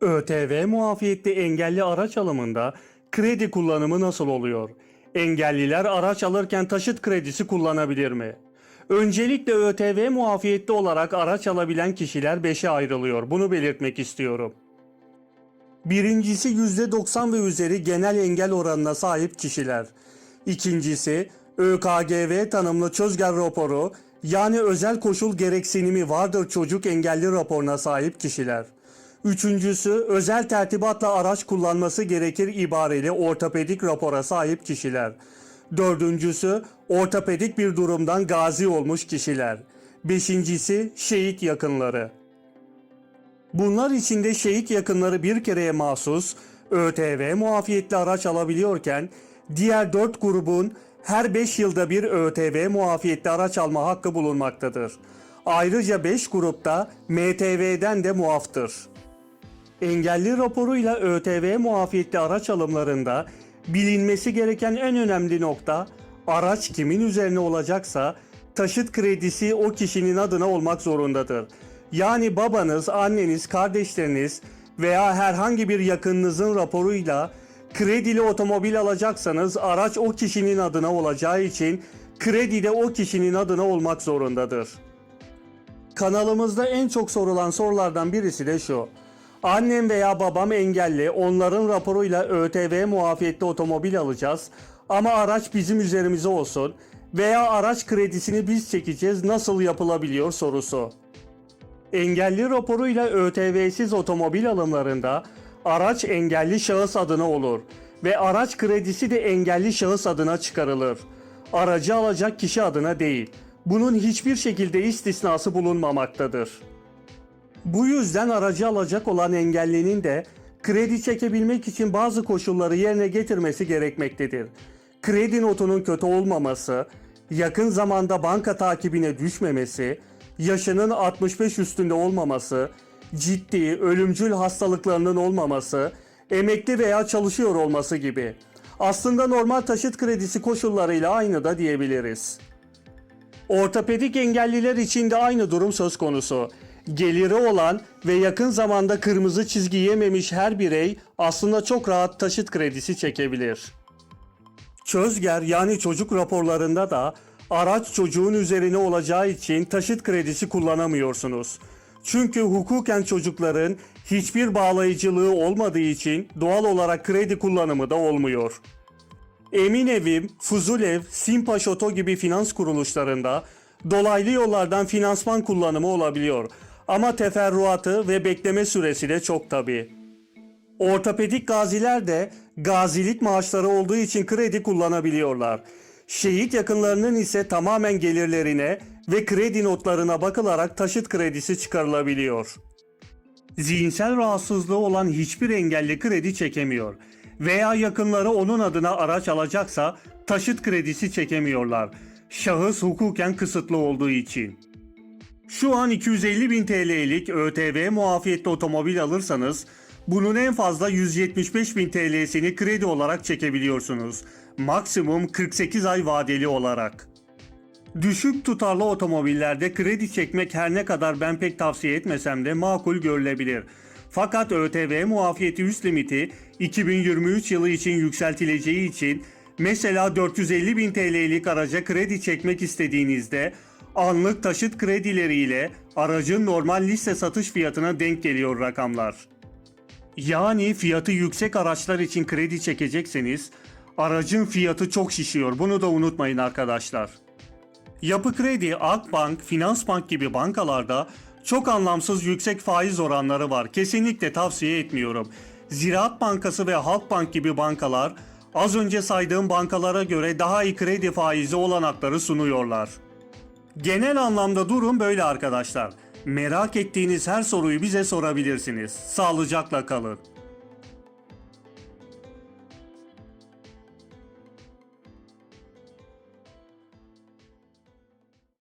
ÖTV muafiyetli engelli araç alımında kredi kullanımı nasıl oluyor? Engelliler araç alırken taşıt kredisi kullanabilir mi? Öncelikle ÖTV muafiyetli olarak araç alabilen kişiler 5'e ayrılıyor. Bunu belirtmek istiyorum. Birincisi %90 ve üzeri genel engel oranına sahip kişiler. İkincisi ÖKGV tanımlı çözger raporu yani özel koşul gereksinimi vardır çocuk engelli raporuna sahip kişiler. Üçüncüsü özel tertibatla araç kullanması gerekir ibareli ortopedik rapora sahip kişiler. Dördüncüsü ortopedik bir durumdan gazi olmuş kişiler. Beşincisi şehit yakınları. Bunlar içinde şehit yakınları bir kereye mahsus ÖTV muafiyetli araç alabiliyorken diğer 4 grubun her 5 yılda bir ÖTV muafiyetli araç alma hakkı bulunmaktadır. Ayrıca 5 grupta MTV'den de muaftır. Engelli raporuyla ÖTV muafiyetli araç alımlarında bilinmesi gereken en önemli nokta araç kimin üzerine olacaksa taşıt kredisi o kişinin adına olmak zorundadır. Yani babanız, anneniz, kardeşleriniz veya herhangi bir yakınınızın raporuyla kredili otomobil alacaksanız araç o kişinin adına olacağı için kredi de o kişinin adına olmak zorundadır. Kanalımızda en çok sorulan sorulardan birisi de şu. Annem veya babam engelli, onların raporuyla ÖTV muafiyetli otomobil alacağız ama araç bizim üzerimize olsun veya araç kredisini biz çekeceğiz nasıl yapılabiliyor sorusu. Engelli raporuyla ÖTV'siz otomobil alımlarında araç engelli şahıs adına olur ve araç kredisi de engelli şahıs adına çıkarılır. Aracı alacak kişi adına değil. Bunun hiçbir şekilde istisnası bulunmamaktadır. Bu yüzden aracı alacak olan engellinin de kredi çekebilmek için bazı koşulları yerine getirmesi gerekmektedir. Kredi notunun kötü olmaması, yakın zamanda banka takibine düşmemesi, yaşının 65 üstünde olmaması, ciddi, ölümcül hastalıklarının olmaması, emekli veya çalışıyor olması gibi. Aslında normal taşıt kredisi koşullarıyla aynı da diyebiliriz. Ortopedik engelliler için de aynı durum söz konusu. Geliri olan ve yakın zamanda kırmızı çizgi yememiş her birey aslında çok rahat taşıt kredisi çekebilir. Çözger yani çocuk raporlarında da araç çocuğun üzerine olacağı için taşıt kredisi kullanamıyorsunuz. Çünkü hukuken çocukların hiçbir bağlayıcılığı olmadığı için doğal olarak kredi kullanımı da olmuyor. Emin Evim, Fuzulev, Simpaş Oto gibi finans kuruluşlarında dolaylı yollardan finansman kullanımı olabiliyor. Ama teferruatı ve bekleme süresi de çok tabii. Ortopedik gaziler de gazilik maaşları olduğu için kredi kullanabiliyorlar. Şehit yakınlarının ise tamamen gelirlerine ve kredi notlarına bakılarak taşıt kredisi çıkarılabiliyor. Zihinsel rahatsızlığı olan hiçbir engelli kredi çekemiyor veya yakınları onun adına araç alacaksa taşıt kredisi çekemiyorlar. Şahıs hukuken kısıtlı olduğu için. Şu an 250 bin TL'lik ÖTV muafiyetli otomobil alırsanız bunun en fazla 175 bin TL'sini kredi olarak çekebiliyorsunuz. Maksimum 48 ay vadeli olarak. Düşük tutarlı otomobillerde kredi çekmek her ne kadar ben pek tavsiye etmesem de makul görülebilir. Fakat ÖTV muafiyeti üst limiti 2023 yılı için yükseltileceği için mesela 450 bin TL'lik araca kredi çekmek istediğinizde anlık taşıt kredileriyle aracın normal liste satış fiyatına denk geliyor rakamlar. Yani fiyatı yüksek araçlar için kredi çekecekseniz aracın fiyatı çok şişiyor. Bunu da unutmayın arkadaşlar. Yapı Kredi, Akbank, Finansbank gibi bankalarda çok anlamsız yüksek faiz oranları var. Kesinlikle tavsiye etmiyorum. Ziraat Bankası ve Halkbank gibi bankalar az önce saydığım bankalara göre daha iyi kredi faizi olanakları sunuyorlar. Genel anlamda durum böyle arkadaşlar. Merak ettiğiniz her soruyu bize sorabilirsiniz. Sağlıcakla kalın.